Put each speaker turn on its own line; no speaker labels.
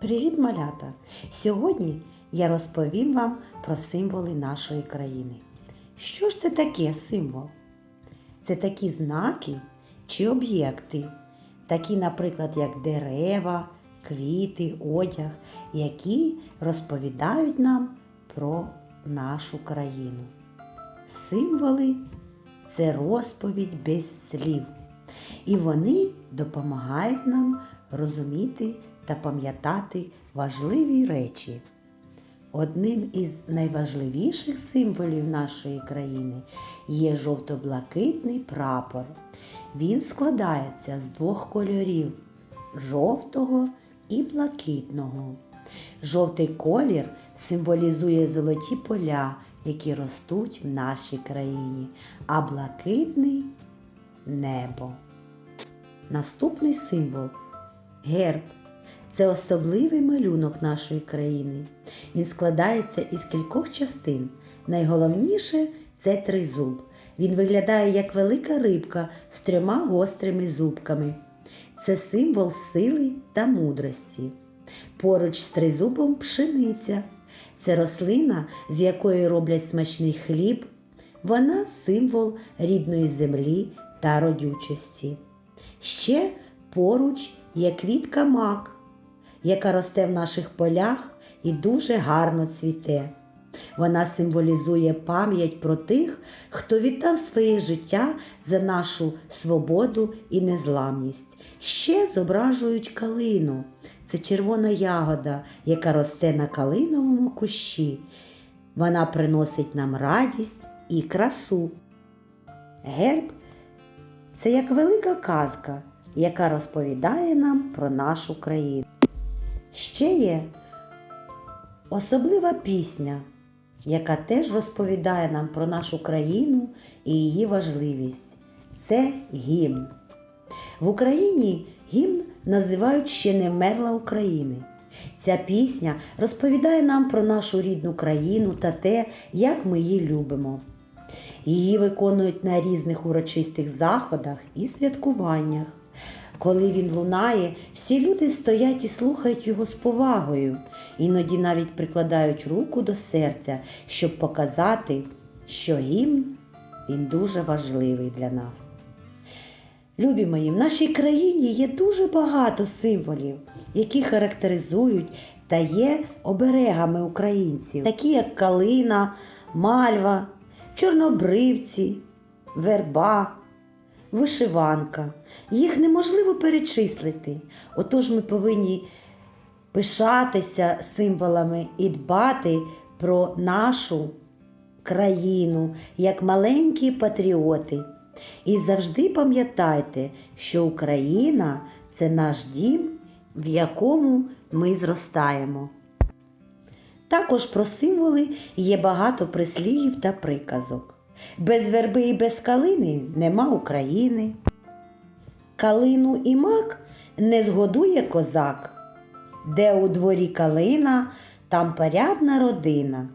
Привіт, малята! Сьогодні я розповім вам про символи нашої країни. Що ж це таке символ? Це такі знаки чи об'єкти, такі, наприклад, як дерева, квіти, одяг, які розповідають нам про нашу країну. Символи це розповідь без слів, і вони допомагають нам розуміти та пам'ятати важливі речі. Одним із найважливіших символів нашої країни є жовто-блакитний прапор. Він складається з двох кольорів жовтого і блакитного. Жовтий колір символізує золоті поля, які ростуть в нашій країні, а блакитний небо. Наступний символ герб. Це особливий малюнок нашої країни. Він складається із кількох частин. Найголовніше це тризуб. Він виглядає як велика рибка з трьома гострими зубками. Це символ сили та мудрості. Поруч з тризубом пшениця. Це рослина, з якої роблять смачний хліб. Вона символ рідної землі та родючості. Ще поруч є квітка мак, яка росте в наших полях і дуже гарно цвіте. Вона символізує пам'ять про тих, хто віддав своє життя за нашу свободу і незламність. Ще зображують калину. Це червона ягода, яка росте на калиновому кущі. Вона приносить нам радість і красу. Герб це як велика казка, яка розповідає нам про нашу країну. Ще є особлива пісня, яка теж розповідає нам про нашу країну і її важливість. Це гімн. В Україні гімн називають ще не вмерла України. Ця пісня розповідає нам про нашу рідну країну та те, як ми її любимо. Її виконують на різних урочистих заходах і святкуваннях. Коли він лунає, всі люди стоять і слухають його з повагою, іноді навіть прикладають руку до серця, щоб показати, що гімн він дуже важливий для нас. Любі мої, в нашій країні є дуже багато символів, які характеризують та є оберегами українців, такі як калина, мальва, чорнобривці, верба, вишиванка. Їх неможливо перечислити. Отож ми повинні пишатися символами і дбати про нашу країну як маленькі патріоти. І завжди пам'ятайте, що Україна це наш дім, в якому ми зростаємо. Також про символи є багато прислів'їв та приказок. Без верби і без калини нема України. Калину і мак не згодує козак. Де у дворі калина, там порядна родина.